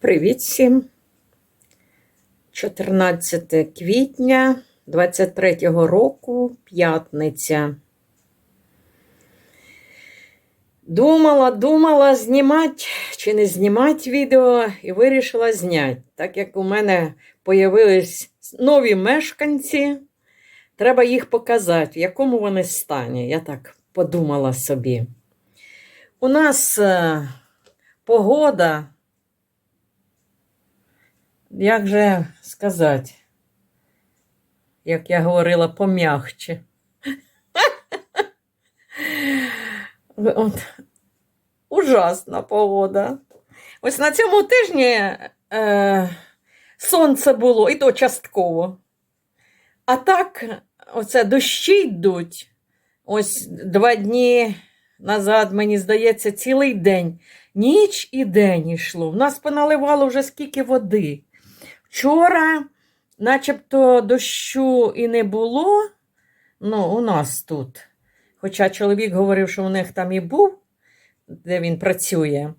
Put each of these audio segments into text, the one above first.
Привіт всім! 14 квітня 23-го року, п'ятниця. Думала, думала, знімати чи не знімати відео, і вирішила зняти. Так як у мене появились нові мешканці, треба їх показати, в якому вони стані. Я так подумала собі. У нас е, погода як же сказати, як я говорила, пом'ягче. От, ужасна погода. Ось на цьому тижні е, сонце було, і то частково. А так, оце дощі йдуть. Ось два дні назад, мені здається, цілий день. Ніч і день йшло. В нас поналивало вже скільки води. Вчора, начебто, дощу і не було, ну, у нас тут. Хоча чоловік говорив, що у них там і був, де він працює.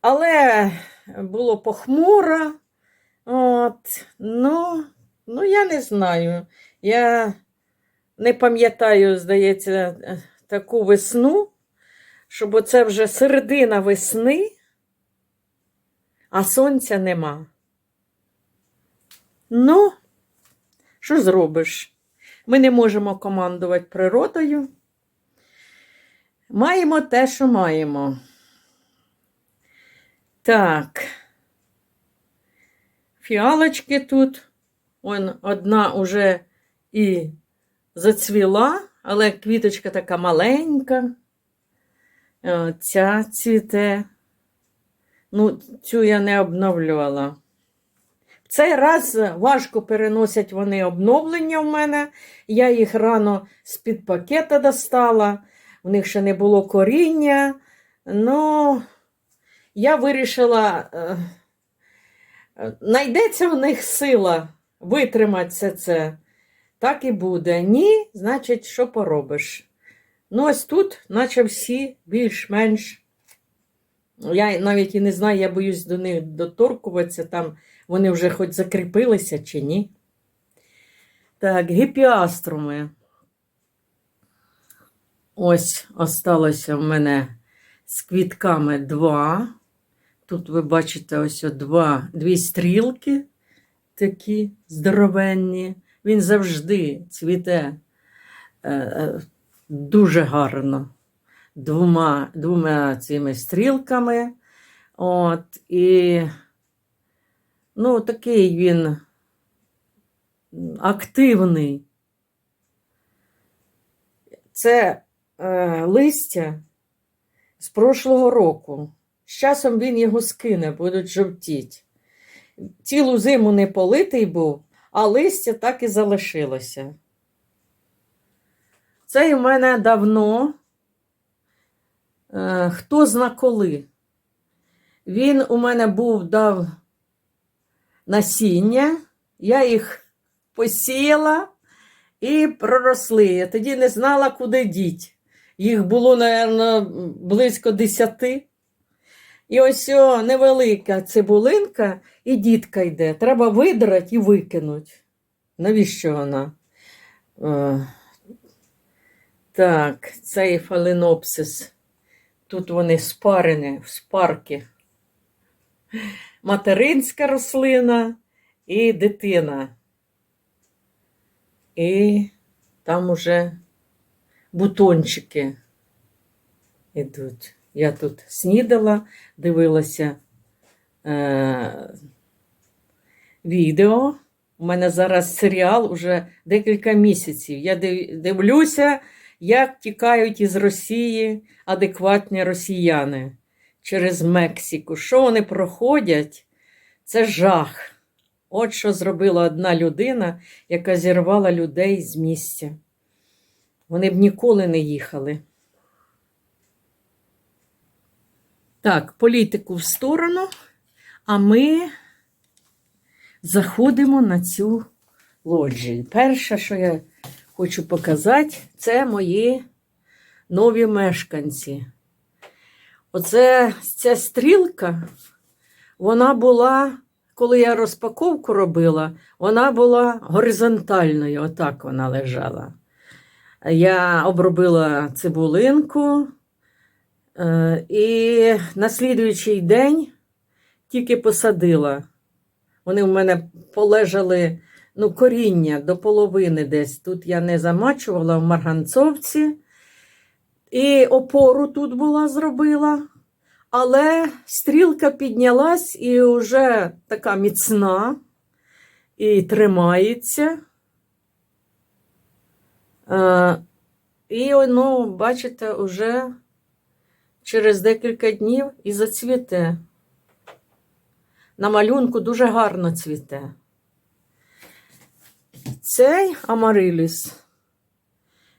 Але було похмуро. От, ну, ну, я не знаю. Я не пам'ятаю, здається, таку весну, щоб оце вже середина весни, а сонця нема. Ну, що зробиш? Ми не можемо командувати природою. Маємо те, що маємо. Так. Фіалочки тут. Он одна уже і зацвіла, але квіточка така маленька. Е, Ця цвіте. Ну, цю я не обновлювала. Цей раз важко переносять вони обновлення в мене. Я їх рано з-під пакета достала, в них ще не було коріння. Ну, я вирішила, е, знайдеться в них сила витримати це. Так і буде. Ні, значить, що поробиш. Ну, ось тут, наче всі більш-менш. Я навіть і не знаю, я боюсь до них доторкуватися там. Вони вже хоч закріпилися чи ні. Так, гіпіаструми. Ось осталося в мене з квітками два. Тут ви бачите ось два, дві стрілки такі здоровенні. Він завжди цвіте е, е, дуже гарно двома, двома цими стрілками. От, і Ну, такий він активний. Це е, листя з прошлого року. З часом він його скине, будуть жовтіти. Цілу зиму не политий був, а листя так і залишилося. Цей у мене давно, е, хто зна коли. Він у мене був дав насіння, я їх посіяла і проросли. Я тоді не знала, куди діть. Їх було, мабуть, близько десяти. І ось о, невелика цибулинка, і дітка йде. Треба видрати і викинути. Навіщо вона? О, так, цей фаленопсис. Тут вони спарені, в спарки материнська рослина і дитина. І там уже бутончики йдуть. Я тут снідала, дивилася е, відео. У мене зараз серіал уже декілька місяців. Я дивлюся, як тікають із Росії адекватні росіяни через Мексику. Що вони проходять? Це жах. От що зробила одна людина, яка зірвала людей з місця. Вони б ніколи не їхали. Так, політику в сторону, а ми заходимо на цю лоджію. Перше, що я хочу показати, це мої нові мешканці. Оце ця стрілка, вона була, коли я розпаковку робила, вона була горизонтальною, отак вона лежала. Я обробила цибулинку, е, і на слідуючий день тільки посадила. Вони в мене полежали ну, коріння до половини десь. Тут я не замачувала в марганцовці. І опору тут була зробила. Але стрілка піднялась і вже така міцна і тримається. Е, і воно, бачите, вже через декілька днів і зацвіте. На малюнку дуже гарно цвіте. Цей амариліс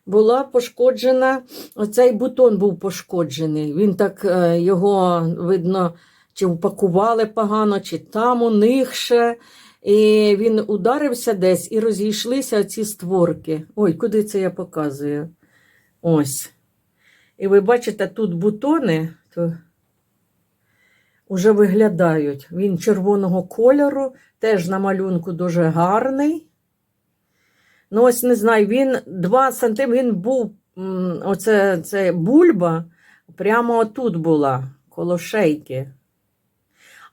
була пошкоджена, оцей бутон був пошкоджений. Він так е, його, видно, чи упакували погано, чи там у них ще. І він ударився десь і розійшлися ці створки. Ой, куди це я показую? Ось. І ви бачите, тут бутони то вже виглядають. Він червоного кольору, теж на малюнку дуже гарний. Ну, ось не знаю, він 2 см, він був, оце це бульба, прямо отут була, коло шейки.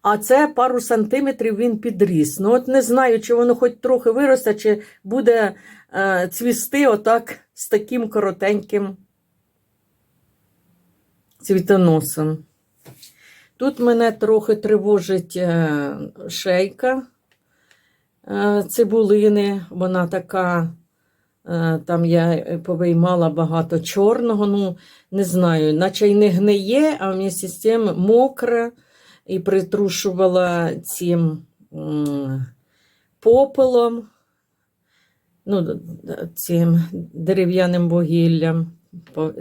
А це пару сантиметрів він підріс. Ну, от не знаю, чи воно хоч трохи виросте, чи буде е, цвісти отак з таким коротеньким цвітоносом. Тут мене трохи тривожить е, шейка цибулини. Вона така, е, там я повиймала багато чорного. Ну, не знаю, наче й не гниє, а вмісті з тим мокре і притрушувала цим попелом, ну, цим дерев'яним вугіллям, по,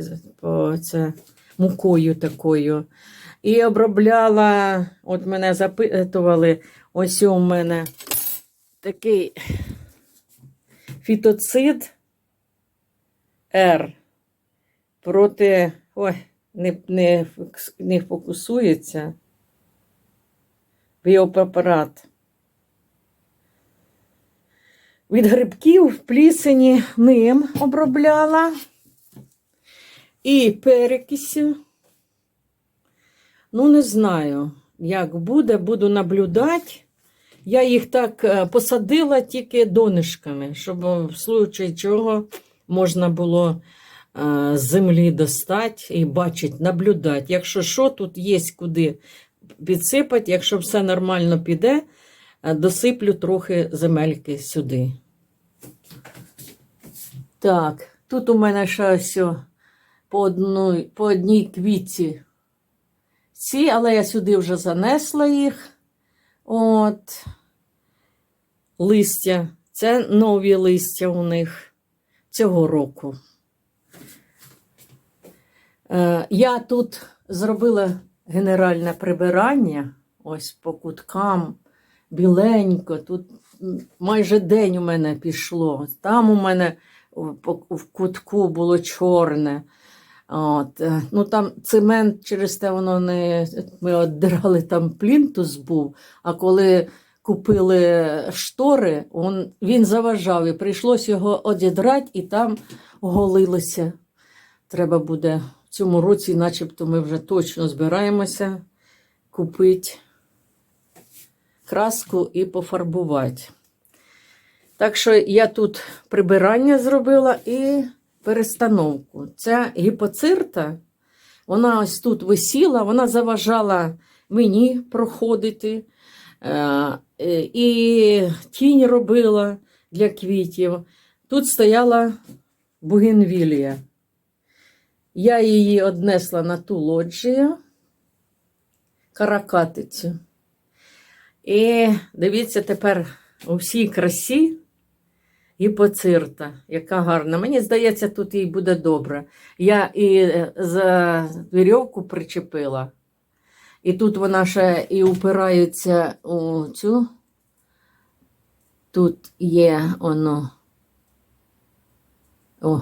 по, це, мукою такою. І обробляла, от мене запитували, ось у мене такий фітоцид Р проти. Ой, не, не, не фокусується. Біопрепарат. Від грибків в плісені ним обробляла. І перекисю. Ну, не знаю, як буде, буду наблюдати. Я їх так е, посадила тільки донишками, щоб е, в случаї чого можна було е, з землі достати і бачити, наблюдати. Якщо що, тут є куди підсипати, якщо все нормально піде, е, досиплю трохи земельки сюди. Так, тут у мене ще о, по, одну, по одній квітці ці, але я сюди вже занесла їх. От. Листя. Це нові листя у них цього року. Е, я тут зробила генеральне прибирання, ось по куткам, біленько. Тут майже день у мене пішло. Там у мене в, кутку було чорне. От, е, ну там цемент через те воно не. Ми оддирали там плінтус був, а коли купили штори, он, він заважав і прийшлося його одідрати, і там оголилося. Треба буде в цьому році, начебто, ми вже точно збираємося купити краску і пофарбувати. Так що я тут прибирання зробила і перестановку. Ця гіпоцирта, вона ось тут висіла, вона заважала мені проходити. Е, І тінь робила для квітів. Тут стояла бугенвілія. Я її однесла на ту лоджію, каракатицю. І дивіться тепер у всій красі гіпоцирта, яка гарна. Мені здається, тут їй буде добре. Я і е, за вірьовку причепила. І тут вона ще і упирається у цю. Тут є воно. О,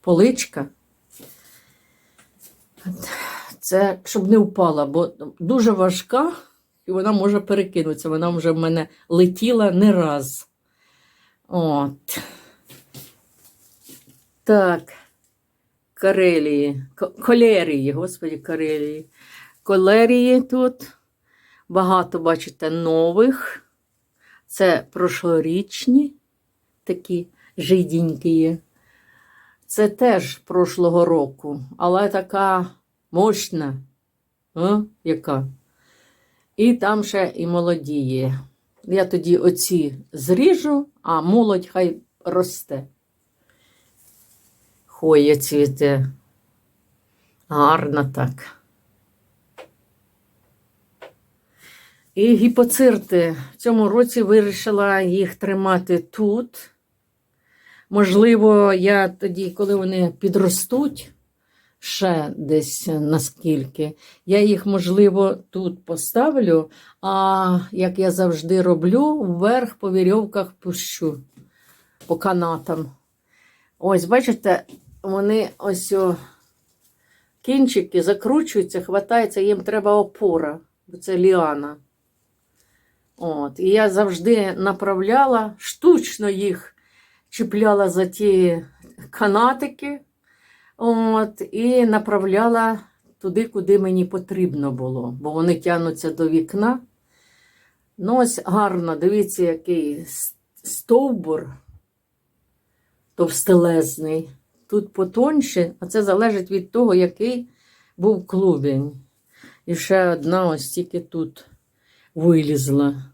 поличка. Це щоб не впала, бо дуже важка і вона може перекинутися. Вона вже в мене летіла не раз. От. Так. Карелії, колерії, господі, карелії. Колерії тут. Багато, бачите, нових. Це прошлорічні, такі жиденькі. Це теж прошлого року, але така мощна. А? Яка? І там ще і молоді є. Я тоді оці зріжу, а молодь хай росте. Хоя цвіте. Гарно так. І гіпоцирти. В цьому році вирішила їх тримати тут. Можливо, я тоді, коли вони підростуть, ще десь наскільки, я їх, можливо, тут поставлю, а як я завжди роблю, вверх по вірьовках пущу по канатам. Ось, бачите, вони ось о, кінчики закручуються, хватається, їм треба опора, бо це ліана. От, і я завжди направляла, штучно їх чіпляла за ті канатики, от, і направляла туди, куди мені потрібно було, бо вони тягнуться до вікна. Ну, ось гарно, дивіться, який стовбур товстелезний. Тут потоньше, а це залежить від того, який був клубень. І ще одна ось тільки тут вилізла.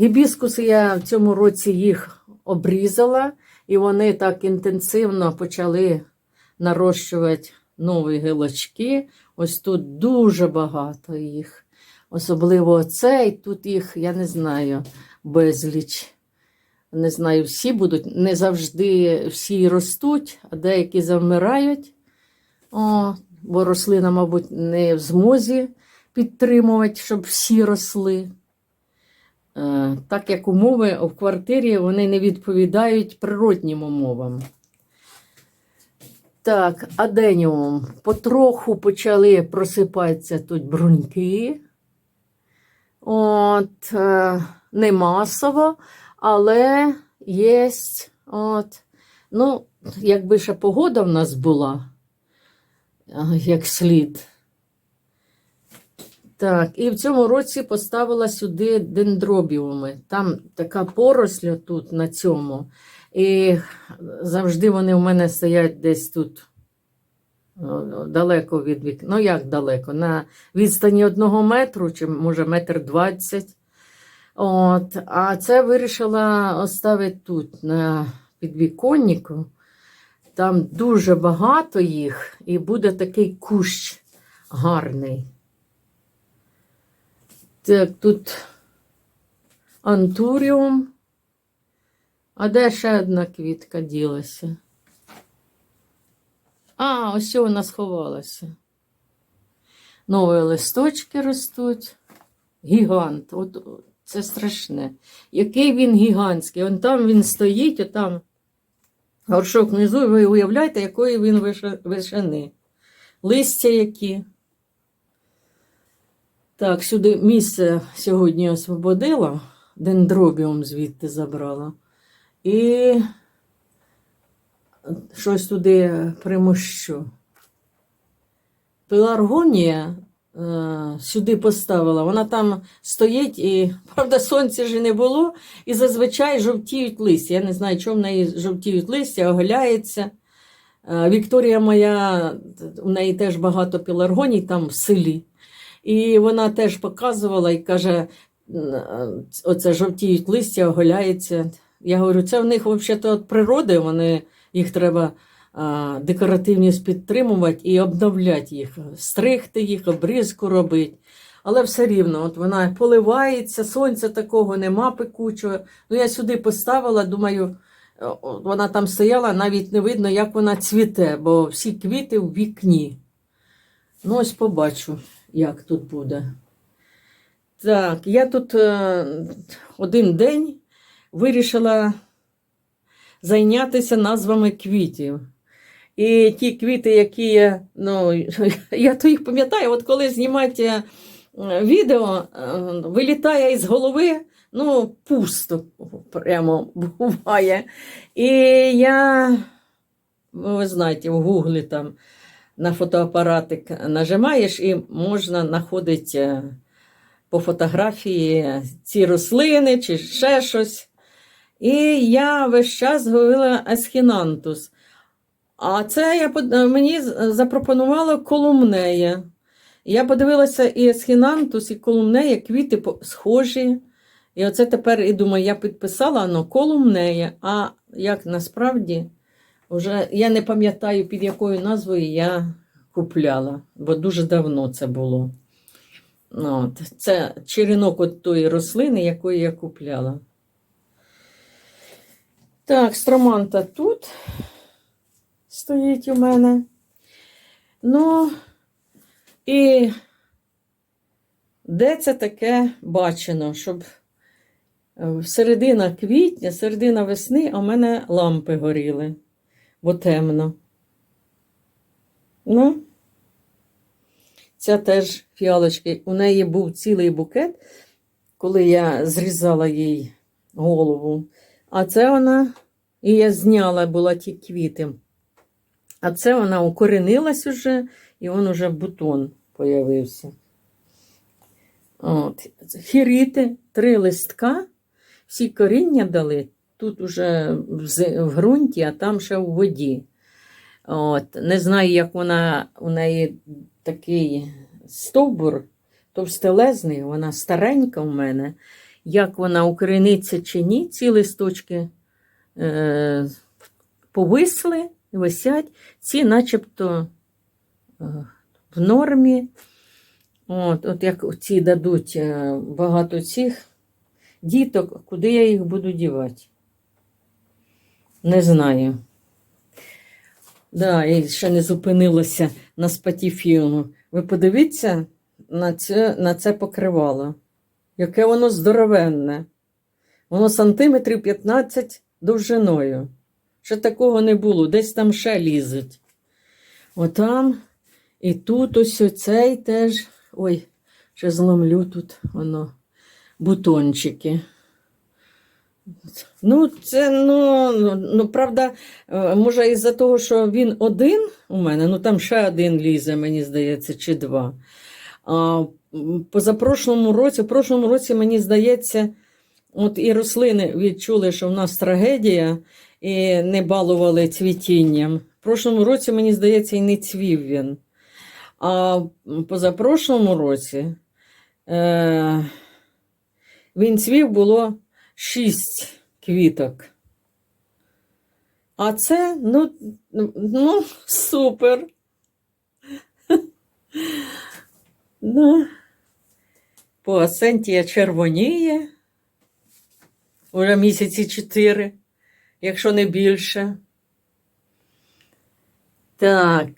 Гібіскуси я в цьому році їх обрізала, і вони так інтенсивно почали нарощувати нові гілочки. Ось тут дуже багато їх. Особливо цей, тут їх, я не знаю, безліч. Не знаю, всі будуть, не завжди всі ростуть, а деякі завмирають. О, бо рослина, мабуть, не в змозі підтримувати, щоб всі росли. Е, Так як умови в квартирі вони не відповідають природнім умовам. Так, аденіум. Потроху почали просипатися тут бруньки. От, е, не масово, але є. От, ну, якби ще погода в нас була, е, як слід. Так, і в цьому році поставила сюди дендробіуми. Там така поросля тут на цьому. І завжди вони в мене стоять десь тут далеко від вікна. Ну, як далеко? На відстані одного метру, чи може метр двадцять. От, а це вирішила оставити тут, на підвіконнику. Там дуже багато їх, і буде такий кущ гарний. Так, тут антуріум. А де ще одна квітка ділася? А, ось вона сховалася. Нові листочки ростуть. Гігант. От це страшне. Який він гігантський. Он там він стоїть, а там горшок внизу, і ви уявляєте, якої він вишини. Листя які. Так, сюди місце сьогодні освободила, дендробіум звідти забрала. І щось туди примощу. Пеларгонія е, сюди поставила. Вона там стоїть, і, правда, сонця ж не було, і зазвичай жовтіють листя. Я не знаю, чому в неї жовтіють листя, оголяється. Е, Вікторія моя, у неї теж багато пеларгоній там в селі. І вона теж показувала і каже: оце жовтіють листя, оголяється. Я говорю, це в них взагалі від природи, вони, їх треба а, декоративність підтримувати і обновляти їх, стригти їх, обрізку робити. Але все рівно, от вона поливається, сонця такого нема пекучого. Ну, я сюди поставила, думаю, вона там стояла, навіть не видно, як вона цвіте, бо всі квіти в вікні. Ну, ось побачу, як тут буде. Так, я тут е, один день вирішила зайнятися назвами квітів. І ті квіти, які я, ну, я то їх пам'ятаю, от коли знімати е, відео е, вилітає із голови, ну, пусто прямо буває. І я, ну, ви знаєте, в гуглі там на фотоапаратик нажимаєш і можна знаходити е, по фотографії ці рослини чи ще щось. І я весь час говорила есхінантус. А це я, мені з- запропонувало колумнея. Я подивилася і есхінантус, і колумнея, квіти схожі. І оце тепер і думаю, я підписала ну, колумнея. А як насправді, вже я не пам'ятаю, під якою назвою я купляла, бо дуже давно це було. От, це черенок от тої рослини, якої я купляла. Так, строманта тут стоїть у мене. Ну, і де це таке бачено, щоб е, середина квітня, середина весни, а у мене лампи горіли, бо темно. Ну, ця теж фіалочки. У неї був цілий букет, коли я зрізала їй голову. А це вона, і я зняла була ті квіти. А це вона укоренилась уже, і он уже бутон появився. От. Хіріти, три листка, всі коріння дали. Тут уже в ґрунті, а там ще в воді. От. Не знаю, як вона у неї такий стовбур товстелезний, вона старенька у мене. Як вона укорениться чи ні, ці листочки е, повисли, висять, ці начебто е, в нормі. От, от як ці дадуть е, багато цих діток, куди я їх буду дівати? Не знаю. Да, і ще не зупинилася на спатіфілму. Ви подивіться на це, на це покривало. Яке воно здоровенне. Воно сантиметрів 15 довжиною. Ще такого не було, десь там ще лізуть. Отам. І тут ось оцей теж. Ой, ще зломлю тут воно бутончики. Ну, це, ну, ну, правда, е, може, із-за того, що він один у мене, ну там ще один лізе, мені здається, чи два. А позапрошлому році, в прошлому році, мені здається, от і рослини відчули, що в нас трагедія, і не балували цвітінням. В прошлому році, мені здається, і не цвів він. А позапрошлому році е, він цвів було шість квіток. А це, ну, ну супер. Ну, Поасентія червоніє. Уже місяці чотири, якщо не більше. Так.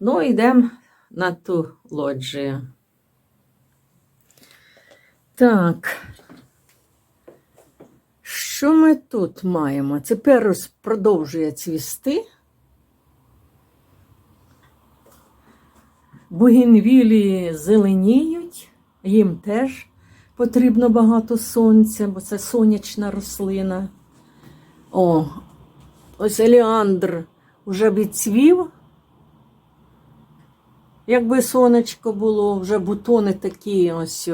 Ну, йдемо на ту лоджію. Так. Що ми тут маємо? Тепер ось продовжує цвісти. Бугінвілії зеленіють, їм теж потрібно багато сонця, бо це сонячна рослина. О, ось еліандр вже відцвів. Якби сонечко було, вже бутони такі ось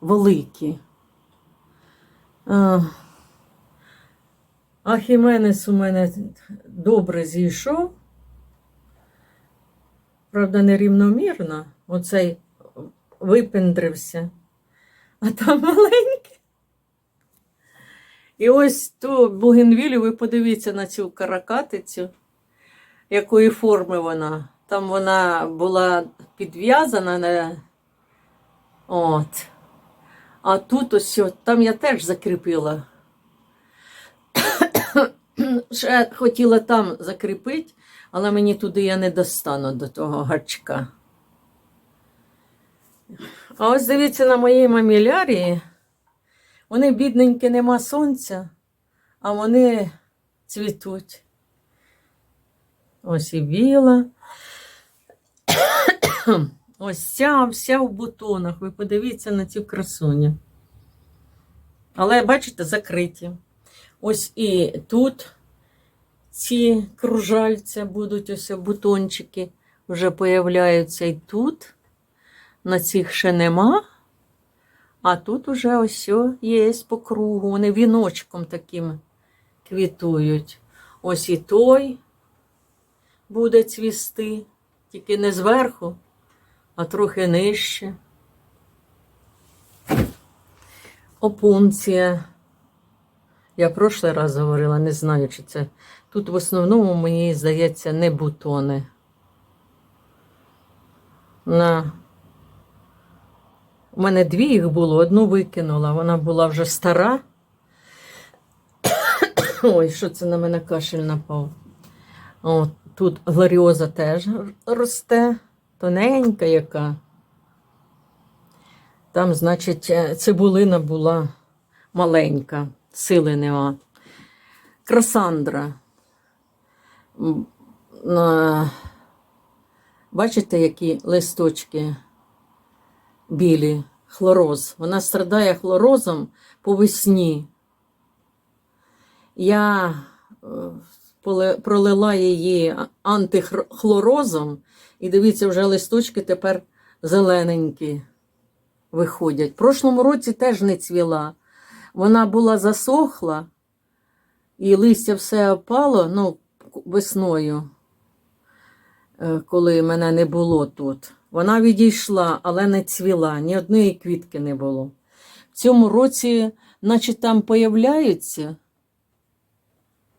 великі. А, а у мене добре зійшов. Правда, нерівномірно. Оцей випендрився. А там маленький. І ось ту бугенвілю, ви подивіться на цю каракатицю, якої форми вона. Там вона була підв'язана на. От. А тут ось, там я теж закріпила. Ще хотіла там закріпити, але мені туди я не достану до того гачка. А ось дивіться на моїй мамілярії. Вони, бідненькі, нема сонця, а вони цвітуть. Ось і біла. Ось ця вся в бутонах. Ви подивіться на цю красуню. Але, бачите, закриті. Ось і тут ці кружальця будуть, ось бутончики вже появляються і тут. На цих ще нема. А тут уже ось є по кругу. Вони віночком таким квітують. Ось і той буде цвісти, тільки не зверху, а трохи нижче. Опунція. Я прошлий раз говорила, не знаю, чи це. Тут в основному, мені здається, не бутони. На... У мене дві їх було, одну викинула. Вона була вже стара. Ой, що це на мене кашель напав. От, тут глоріоза теж росте, тоненька яка. Там, значить, е, цибулина була маленька, сили нема. Красандра. Бачите, які листочки білі, хлороз. Вона страдає хлорозом по весні. Я е, пролила її антихлорозом, і дивіться, вже листочки тепер зелененькі виходять. В прошлому році теж не цвіла. Вона була засохла, і листя все опало ну, весною, е, коли мене не було тут. Вона відійшла, але не цвіла, ні одної квітки не було. В цьому році, наче там появляються,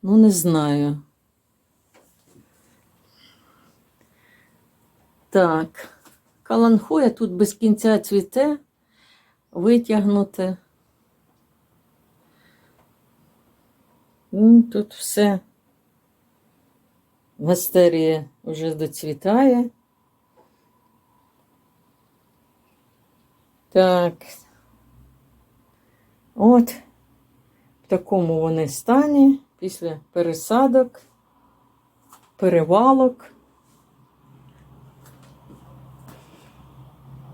ну не знаю. Так, каланхоя тут без кінця цвіте, витягнути. Ну, Тут все. Вастерія вже доцвітає. Так. От в такому вони стані після пересадок, перевалок.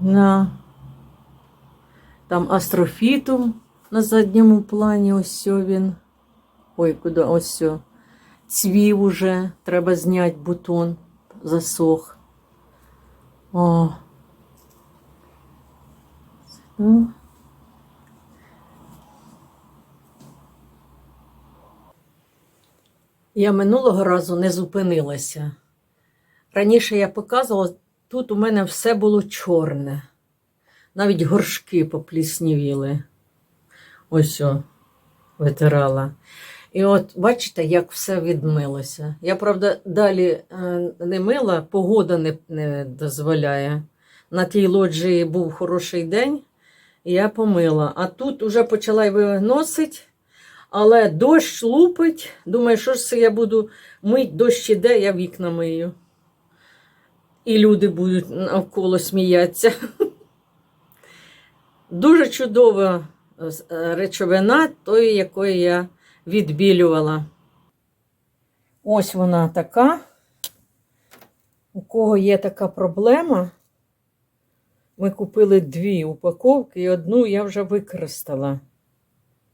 На там астрофітум на задньому плані, ось він. Ой, куди ось сьо. Цвів уже, треба зняти бутон, засох. О. Я минулого разу не зупинилася. Раніше я показувала, тут у мене все було чорне. Навіть горшки попліснівіли. Ось о, витирала. І от бачите, як все відмилося. Я, правда, далі е, не мила, погода не, не дозволяє. На тій лоджії був хороший день, я помила. А тут вже почала й виносити, але дощ лупить. Думаю, що ж це я буду мить, дощ іде, я вікна мию. І люди будуть навколо сміятися. Дуже чудова е, речовина, тої, якої я відбілювала. Ось вона така. У кого є така проблема, ми купили дві упаковки і одну я вже використала.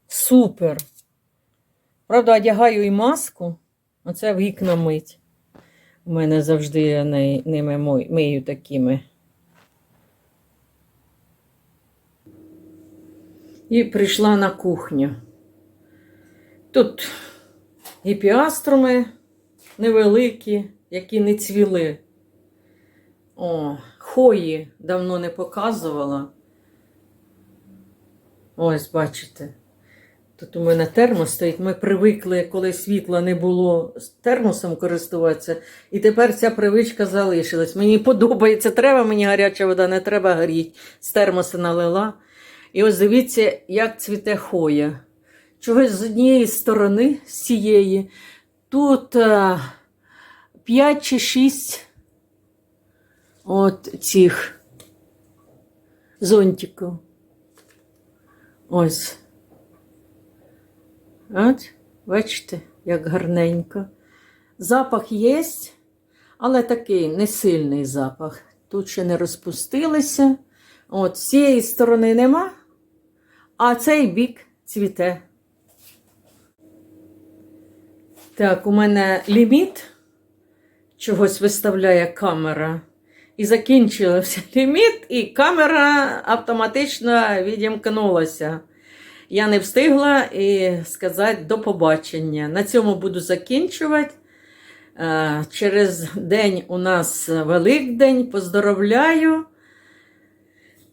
Супер! Правда, одягаю і маску, оце вікна мить. У мене завжди я ними мию такими. І прийшла на кухню. Тут і піаструми невеликі, які не цвіли. О, хої давно не показувала. Ось, бачите. Тут у мене термос стоїть. Ми привикли, коли світла не було з термосом користуватися. І тепер ця привичка залишилась. Мені подобається, треба мені гаряча вода, не треба горіть. З термоса налила. І ось дивіться, як цвіте хоя. Чогось з однієї сторони, з цієї, тут е, 5 чи 6 от цих зонтиків. Ось. От, бачите, як гарненько. Запах є, але такий не сильний запах. Тут ще не розпустилися. От, з цієї сторони нема, а цей бік цвіте. Так, у мене ліміт чогось виставляє камера. І закінчився ліміт, і камера автоматично відімкнулася. Я не встигла і сказати до побачення. На цьому буду закінчувати. Е, Через день у нас Великдень. Поздоровляю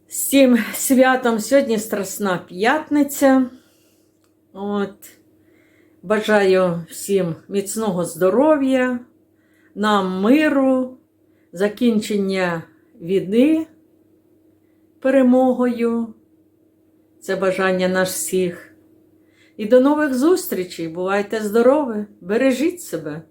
з цим святом. Сьогодні Страсна п'ятниця. От. Бажаю всім міцного здоров'я, нам миру, закінчення війни перемогою. Це бажання наш всіх. І до нових зустрічей. Бувайте здорові, бережіть себе.